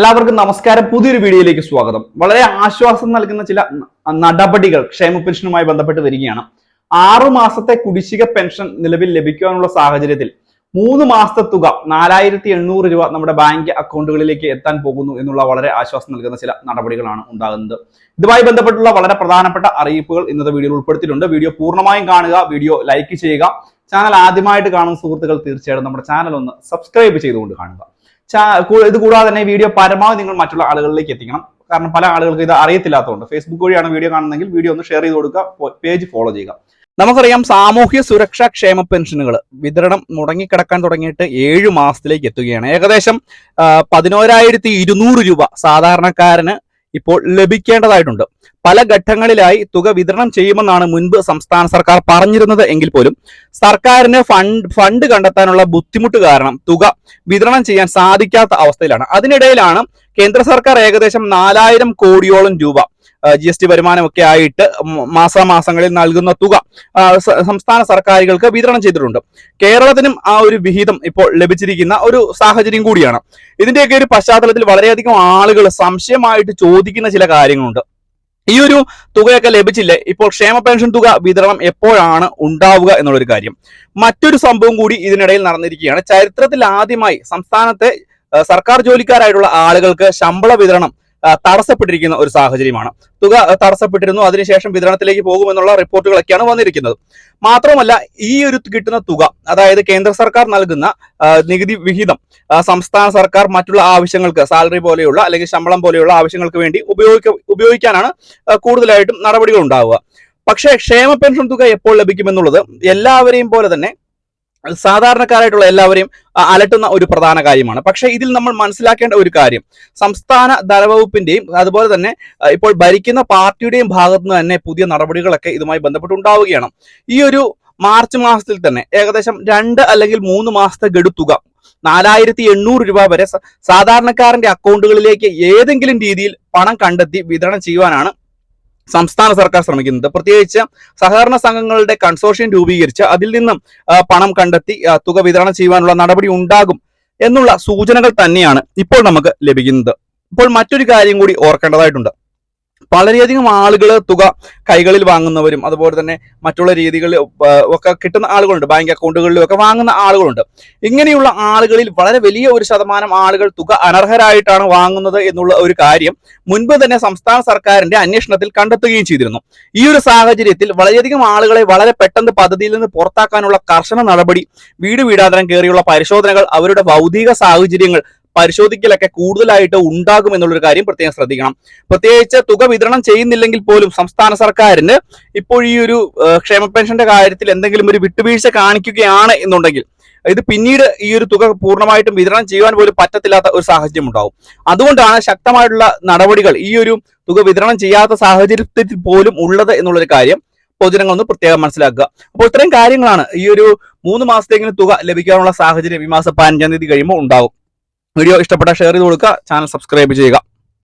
എല്ലാവർക്കും നമസ്കാരം. പുതിയൊരു വീഡിയോയിലേക്ക് സ്വാഗതം. വളരെ ആശ്വാസം നൽകുന്ന ചില നടപടികൾ ക്ഷേമ പെൻഷനുമായി ബന്ധപ്പെട്ട് വരികയാണ്. ആറു മാസത്തെ കുടിശ്ശിക പെൻഷൻ നിലവിൽ ലഭിക്കാനുള്ള സാഹചര്യത്തിൽ മൂന്ന് മാസത്തെ തുക നാലായിരത്തി എണ്ണൂറ് രൂപ നമ്മുടെ ബാങ്ക് അക്കൗണ്ടുകളിലേക്ക് എത്താൻ പോകുന്നു എന്നുള്ള വളരെ ആശ്വാസം നൽകുന്ന ചില നടപടികളാണ് ഉണ്ടാകുന്നത്. ഇതുമായി ബന്ധപ്പെട്ടുള്ള വളരെ പ്രധാനപ്പെട്ട അറിയിപ്പുകൾ ഇന്നത്തെ വീഡിയോയിൽ ഉൾപ്പെടുത്തിയിട്ടുണ്ട്. വീഡിയോ പൂർണമായും കാണുക വീഡിയോ ലൈക്ക് ചെയ്യുക. ചാനൽ ആദ്യമായിട്ട് കാണുന്ന സുഹൃത്തുക്കൾ തീർച്ചയായിട്ടും നമ്മുടെ ചാനൽ ഒന്ന് സബ്സ്ക്രൈബ് ചെയ്തുകൊണ്ട് കാണുക. ഇത് കൂടാതെ തന്നെ വീഡിയോ പരമാവധി നിങ്ങൾ മറ്റുള്ള ആളുകളിലേക്ക് എത്തിക്കണം. കാരണം പല ആളുകൾക്ക് ഇത് അറിയത്തില്ലാത്തതുകൊണ്ട്. ഫേസ്ബുക്ക് വഴിയാണ് വീഡിയോ കാണുന്നതെങ്കിൽ വീഡിയോ ഒന്ന് ഷെയർ ചെയ്ത് കൊടുക്കുക പേജ് ഫോളോ ചെയ്യുക. നമുക്കറിയാം സാമൂഹ്യ സുരക്ഷാ ക്ഷേമ പെൻഷനുകൾ വിതരണം മുടങ്ങിക്കിടക്കാൻ തുടങ്ങിയിട്ട് ഏഴ് മാസത്തിലേക്ക് എത്തുകയാണ്. ഏകദേശം പതിനോരായിരത്തി ഇരുന്നൂറ് രൂപ സാധാരണക്കാരന് ഇപ്പോൾ ലഭിക്കേണ്ടതായിട്ടുണ്ട്. പല ഘട്ടങ്ങളിലായി തുക വിതരണം ചെയ്യുമെന്നാണ് മുൻപ് സംസ്ഥാന സർക്കാർ പറഞ്ഞിരുന്നത് എങ്കിൽ പോലും സർക്കാരിന് ഫണ്ട് ഫണ്ട് കണ്ടെത്താനുള്ള ബുദ്ധിമുട്ട് കാരണം തുക വിതരണം ചെയ്യാൻ സാധിക്കാത്ത അവസ്ഥയിലാണ്. അതിനിടയിലാണ് കേന്ദ്ര സർക്കാർ ഏകദേശം നാലായിരം കോടിയോളം രൂപ ജി എസ് ടി വരുമാനമൊക്കെ ആയിട്ട് മാസാമാസങ്ങളിൽ നൽകുന്ന തുക സംസ്ഥാന സർക്കാരുകൾക്ക് വിതരണം ചെയ്തിട്ടുണ്ട്. കേരളത്തിനും ആ ഒരു വിഹിതം ഇപ്പോൾ ലഭിച്ചിരിക്കുന്ന ഒരു സാഹചര്യം കൂടിയാണ്. ഇതിന്റെയൊക്കെ ഒരു പശ്ചാത്തലത്തിൽ വളരെയധികം ആളുകൾ സംശയമായിട്ട് ചോദിക്കുന്ന ചില കാര്യങ്ങളുണ്ട്. ഈ ഒരു തുകയൊക്കെ ലഭിച്ചില്ലേ? ഇപ്പോൾ ക്ഷേമ പെൻഷൻ തുക വിതരണം എപ്പോഴാണ് ഉണ്ടാവുക എന്നുള്ളൊരു കാര്യം. മറ്റൊരു സംഭവം കൂടി ഇതിനിടയിൽ നടന്നിരിക്കുകയാണ്. ചരിത്രത്തിൽ ആദ്യമായി സംസ്ഥാനത്തെ സർക്കാർ ജോലിക്കാരായിട്ടുള്ള ആളുകൾക്ക് ശമ്പള വിതരണം തടസ്സപ്പെട്ടിരിക്കുന്ന ഒരു സാഹചര്യമാണ്. തുക തടസ്സപ്പെട്ടിരുന്നു. അതിനുശേഷം വിതരണത്തിലേക്ക് പോകുമെന്നുള്ള റിപ്പോർട്ടുകളൊക്കെയാണ് വന്നിരിക്കുന്നത്. മാത്രമല്ല ഈ ഒരു കിട്ടുന്ന തുക അതായത് കേന്ദ്ര സർക്കാർ നൽകുന്ന നികുതി വിഹിതം സംസ്ഥാന സർക്കാർ മറ്റുള്ള ആവശ്യങ്ങൾക്ക് സാലറി പോലെയുള്ള അല്ലെങ്കിൽ ശമ്പളം പോലെയുള്ള ആവശ്യങ്ങൾക്ക് വേണ്ടി ഉപയോഗിക്ക ഉപയോഗിക്കാനാണ് കൂടുതലായിട്ടും നടപടികൾ ഉണ്ടാവുക. പക്ഷേ ക്ഷേമ പെൻഷൻ തുക എപ്പോൾ ലഭിക്കുമെന്നുള്ളത് എല്ലാവരെയും പോലെ തന്നെ സാധാരണക്കാരായിട്ടുള്ള എല്ലാവരെയും അലട്ടുന്ന ഒരു പ്രധാന കാര്യമാണ്. പക്ഷെ ഇതിൽ നമ്മൾ മനസ്സിലാക്കേണ്ട ഒരു കാര്യം. സംസ്ഥാന ധനവകുപ്പിന്റെയും അതുപോലെ തന്നെ ഇപ്പോൾ ഭരിക്കുന്ന പാർട്ടിയുടെയും ഭാഗത്തു നിന്ന് തന്നെ പുതിയ നടപടികളൊക്കെ ഇതുമായി ബന്ധപ്പെട്ടുണ്ടാവുകയാണ്. ഈ ഒരു മാർച്ച് മാസത്തിൽ തന്നെ ഏകദേശം രണ്ട് അല്ലെങ്കിൽ മൂന്ന് മാസത്തെ ഗഡുത്തുക തുക നാലായിരത്തി എണ്ണൂറ് രൂപ വരെ സാധാരണക്കാരന്റെ അക്കൗണ്ടുകളിലേക്ക് ഏതെങ്കിലും രീതിയിൽ പണം കണ്ടെത്തി വിതരണം ചെയ്യുവാനാണ് സംസ്ഥാന സർക്കാർ ശ്രമിക്കുന്നത് പ്രത്യേകിച്ച് സഹകരണ സംഘങ്ങളുടെ കൺസോർഷ്യം രൂപീകരിച്ച് അതിൽ നിന്നും പണം കണ്ടെത്തി തുക വിതരണം ചെയ്യുവാനുള്ള നടപടി ഉണ്ടാകും എന്നുള്ള സൂചനകൾ തന്നെയാണ് ഇപ്പോൾ നമുക്ക് ലഭിക്കുന്നത്. ഇപ്പോൾ മറ്റൊരു കാര്യം കൂടി ഓർക്കേണ്ടതായിട്ടുണ്ട്. വളരെയധികം ആളുകൾ തുക കൈകളിൽ വാങ്ങുന്നവരും അതുപോലെ തന്നെ മറ്റുള്ള രീതികളിൽ ഒക്കെ കിട്ടുന്ന ആളുകളുണ്ട്. ബാങ്ക് അക്കൗണ്ടുകളിലും ഒക്കെ വാങ്ങുന്ന ആളുകളുണ്ട്. ഇങ്ങനെയുള്ള ആളുകളിൽ വളരെ വലിയ ഒരു ശതമാനം ആളുകൾ തുക അനർഹരായിട്ടാണ് വാങ്ങുന്നത് എന്നുള്ള ഒരു കാര്യം മുൻപ് തന്നെ സംസ്ഥാന സർക്കാരിന്റെ അന്വേഷണത്തിൽ കണ്ടെത്തുകയും ചെയ്തിരുന്നു. ഈ ഒരു സാഹചര്യത്തിൽ വളരെയധികം ആളുകളെ വളരെ പെട്ടെന്ന് പദ്ധതിയിൽ നിന്ന് പുറത്താക്കാനുള്ള കർശന നടപടി വീട് വീടാന്തരം കയറിയുള്ള പരിശോധനകൾ അവരുടെ ഭൗതിക സാഹചര്യങ്ങൾ പരിശോധിക്കലൊക്കെ കൂടുതലായിട്ട് ഉണ്ടാകും എന്നുള്ളൊരു കാര്യം പ്രത്യേകം ശ്രദ്ധിക്കണം. പ്രത്യേകിച്ച് തുക വിതരണം ചെയ്യുന്നില്ലെങ്കിൽ പോലും സംസ്ഥാന സർക്കാരിന് ഇപ്പോൾ ഈ ഒരു ക്ഷേമ പെൻഷന്റെ കാര്യത്തിൽ എന്തെങ്കിലും ഒരു വിട്ടുവീഴ്ച കാണിക്കുകയാണ് എന്നുണ്ടെങ്കിൽ ഇത് പിന്നീട് ഈ ഒരു തുക പൂർണമായിട്ടും വിതരണം ചെയ്യുവാൻ പോലും പറ്റത്തില്ലാത്ത ഒരു സാഹചര്യം ഉണ്ടാവും. അതുകൊണ്ടാണ് ശക്തമായിട്ടുള്ള നടപടികൾ ഈ ഒരു തുക വിതരണം ചെയ്യാത്ത സാഹചര്യത്തിൽ പോലും ഉള്ളത് എന്നുള്ളൊരു കാര്യം പൊതുജനങ്ങൾ ഒന്ന് പ്രത്യേകം മനസ്സിലാക്കുക. അപ്പോൾ ഇത്രയും കാര്യങ്ങളാണ് ഈ ഒരു മൂന്ന് മാസത്തേക്കിന് തുക ലഭിക്കാനുള്ള സാഹചര്യം ഈ മാസം പതിനഞ്ചാം തീയതി കഴിയുമ്പോൾ ഉണ്ടാകും വീഡിയോ ഇഷ്ടപ്പെട്ട ഷെയർ ചെയ്ത് കൊടുക്കുക. ചാനൽ സബ്സ്ക്രൈബ് ചെയ്യുക.